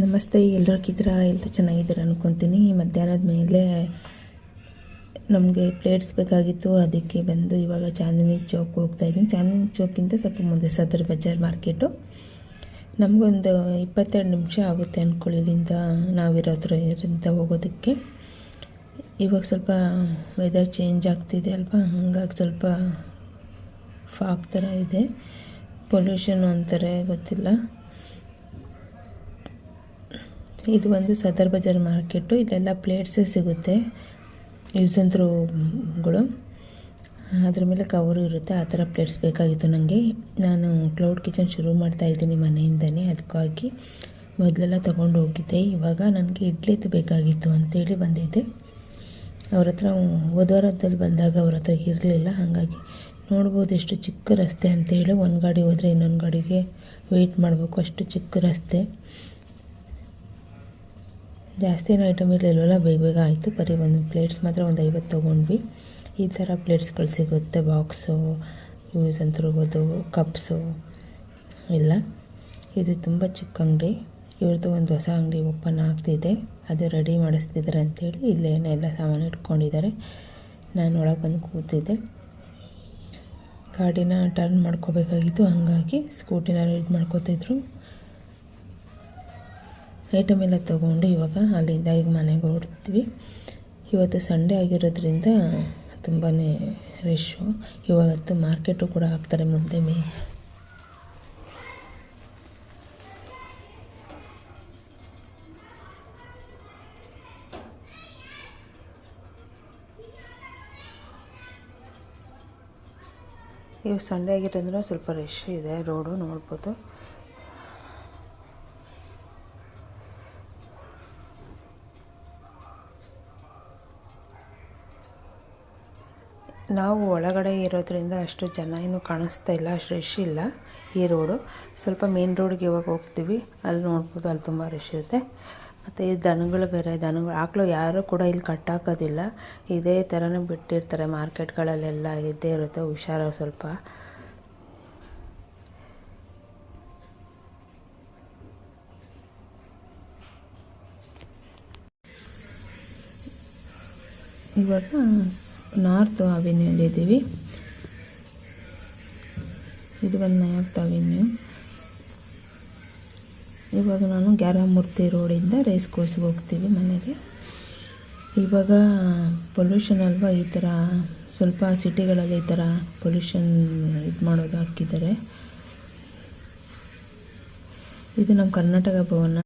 ನಮಸ್ತೆ ಎಲ್ಲರೂ ಕಿದ್ರ ಎಲ್ಲರೂ ಚೆನ್ನಾಗಿದ್ದೀರ ಅನ್ಕೊತೀನಿ. ಮಧ್ಯಾಹ್ನದ ಮೇಲೆ ನಮಗೆ ಪ್ಲೇಟ್ಸ್ ಬೇಕಾಗಿತ್ತು. ಅದಕ್ಕೆ ಬಂದು ಇವಾಗ ಚಾಂದಿನಿ ಚೌಕ್ ಹೋಗ್ತಾ ಇದ್ದೀನಿ. ಚಾಂದಿನಿ ಚೌಕಿಂದ ಸ್ವಲ್ಪ ಮುಂದೆ ಸದರ್ ಬಜಾರ್ ಮಾರ್ಕೆಟು. ನಮಗೊಂದು ಇಪ್ಪತ್ತೆರಡು ನಿಮಿಷ ಆಗುತ್ತೆ ಅಂದ್ಕೊಳ್ಳಿ ಇಲ್ಲಿಂದ ನಾವಿರೋದ್ರ ಇದರಿಂದ ಹೋಗೋದಕ್ಕೆ. ಇವಾಗ ಸ್ವಲ್ಪ ವೆದರ್ ಚೇಂಜ್ ಆಗ್ತಿದೆ ಅಲ್ವಾ? ಹಂಗಾಗಿ ಸ್ವಲ್ಪ ಫಾಗ್ ಥರ ಇದೆ. ಪೊಲ್ಯೂಷನ್ ಅಂತಾರೆ, ಗೊತ್ತಿಲ್ಲ. ಇದು ಒಂದು ಸದರ್ ಬಜಾರ್ ಮಾರ್ಕೆಟು ಇಲ್ಲೆಲ್ಲ ಪ್ಲೇಟ್ಸೇ ಸಿಗುತ್ತೆ ಯೂಸ್ ಆ್ಯಂಡ್ ಥ್ರೋಗಳು ಅದ್ರ ಮೇಲೆ ಕವರು ಇರುತ್ತೆ, ಆ ಥರ ಪ್ಲೇಟ್ಸ್ ಬೇಕಾಗಿತ್ತು ನನಗೆ ನಾನು ಕ್ಲೌಡ್ ಕಿಚನ್ ಶುರು ಮಾಡ್ತಾ ಇದ್ದೀನಿ ಮನೆಯಿಂದನೇ, ಅದಕ್ಕಾಗಿ ಮೊದಲೆಲ್ಲ ತೊಗೊಂಡು ಹೋಗಿದ್ದೆ. ಇವಾಗ ನನಗೆ ಇಡ್ಲಿದು ಬೇಕಾಗಿತ್ತು ಅಂತೇಳಿ ಬಂದಿದ್ದೆ ಅವ್ರ ಹತ್ರ ಹೋದ ವಾರದಲ್ಲಿ ಬಂದಾಗ ಅವ್ರ ಹತ್ರ ಇರಲಿಲ್ಲ. ಹಾಗಾಗಿ ನೋಡ್ಬೋದು ಎಷ್ಟು ಚಿಕ್ಕ ರಸ್ತೆ ಅಂತೇಳಿ. ಒಂದು ಗಾಡಿ ಹೋದರೆ ಇನ್ನೊಂದು ಗಾಡಿಗೆ ವೆಯ್ಟ್ ಮಾಡಬೇಕು. ಅಷ್ಟು ಚಿಕ್ಕ ರಸ್ತೆ. ಜಾಸ್ತಿ ಏನು ಐಟಮ್ ಇರಲಿಲ್ವಲ್ಲ? ಬೇಗ ಬೇಗ ಆಯಿತು. ಬರೀ ಒಂದು ಪ್ಲೇಟ್ಸ್ ಮಾತ್ರ ಒಂದು ಐವತ್ತು ತೊಗೊಂಡ್ವಿ. ಈ ಥರ ಪ್ಲೇಟ್ಸ್ಗಳು ಸಿಗುತ್ತೆ. ಬಾಕ್ಸು ಯೂಸ್ ಅಂತ ಇರ್ಬೋದು ಕಪ್ಸು ಇಲ್ಲ ಇದು ತುಂಬ ಚಿಕ್ಕ ಅಂಗಡಿ. ಇವ್ರದ್ದು ಒಂದು ಹೊಸ ಅಂಗಡಿ ಓಪನ್ ಆಗ್ತಿದೆ. ಅದು ರೆಡಿ ಮಾಡಿಸ್ತಿದ್ದಾರೆ ಅಂತೇಳಿ ಇಲ್ಲೇನೆ ಎಲ್ಲ ಸಾಮಾನು ಇಟ್ಕೊಂಡಿದ್ದಾರೆ ನಾನು ಒಳಗೆ ಬಂದು ಕೂತಿದ್ದೆ. ಗಾಡಿನ ಟರ್ನ್ ಮಾಡ್ಕೋಬೇಕಾಗಿತ್ತು. ಹಾಗಾಗಿ ಸ್ಕೂಟಿನ ರೈಡ್ ಮಾಡ್ಕೋತಿದ್ರು. ಐಟಮ್ ಎಲ್ಲ ತೊಗೊಂಡು ಇವಾಗ ಅಲ್ಲಿಂದ ಈಗ ಮನೆಗೆ ಹೊರಡ್ತೀವಿ. ಇವತ್ತು ಸಂಡೇ ಆಗಿರೋದ್ರಿಂದ ತುಂಬಾ ರಶ್ಶು ಇವಾಗತ್ತು ಮಾರ್ಕೆಟು ಕೂಡ ಹಾಕ್ತಾರೆ ಮುಂದೆ ಮೇ. ಇವತ್ತು ಸಂಡೇ ಆಗಿರೋದ್ರಿಂದ ಸ್ವಲ್ಪ ರಶ್ ಇದೆ, ರೋಡು ನೋಡ್ಬೋದು. ನಾವು ಒಳಗಡೆ ಇರೋದ್ರಿಂದ ಅಷ್ಟು ಜನ ಏನು ಕಾಣಿಸ್ತಾ ಇಲ್ಲ, ಅಷ್ಟು ರಶ್ ಇಲ್ಲ ಈ ರೋಡು ಸ್ವಲ್ಪ ಮೇನ್ ರೋಡ್ಗೆ ಇವಾಗ ಹೋಗ್ತೀವಿ. ಅಲ್ಲಿ ನೋಡ್ಬೋದು ಅಲ್ಲಿ ತುಂಬ ರಶ್ ಇರುತ್ತೆ. ಮತ್ತು ಈ ದನಗಳು ಬೇರೆ, ದನಗಳು, ಆಕಳು ಯಾರೂ ಕೂಡ ಇಲ್ಲಿ ಕಟ್ಟಾಕೋದಿಲ್ಲ. ಇದೇ ಥರನೇ ಬಿಟ್ಟಿರ್ತಾರೆ, ಮಾರ್ಕೆಟ್ಗಳಲ್ಲೆಲ್ಲ ಇದ್ದೇ ಇರುತ್ತೆ, ಹುಷಾರು ಸ್ವಲ್ಪ. ಇವಾಗ ನಾರ್ತ್ ಅವೆನ್ಯೂಲಿ ಇದ್ದೀವಿ. ಇದು ಒಂದು ನಾರ್ತ್ ಅವೆನ್ಯೂ. ಇವಾಗ ನಾನು ಗ್ಯಾರಮೂರ್ತಿ ರೋಡಿಂದ ರೇಸ್ ಕೋರ್ಸ್ಗೆ ಹೋಗ್ತೀವಿ ಮನೆಗೆ. ಇವಾಗ ಪೊಲ್ಯೂಷನ್ ಅಲ್ವಾ ಈ ಥರ ಸ್ವಲ್ಪ ಸಿಟಿಗಳಲ್ಲಿ ಈ ಥರ ಪೊಲ್ಯೂಷನ್ ಇದು ಮಾಡೋದು ಹಾಕಿದ್ದಾರೆ. ಇದು ನಮ್ಮ ಕರ್ನಾಟಕ ಭವನ.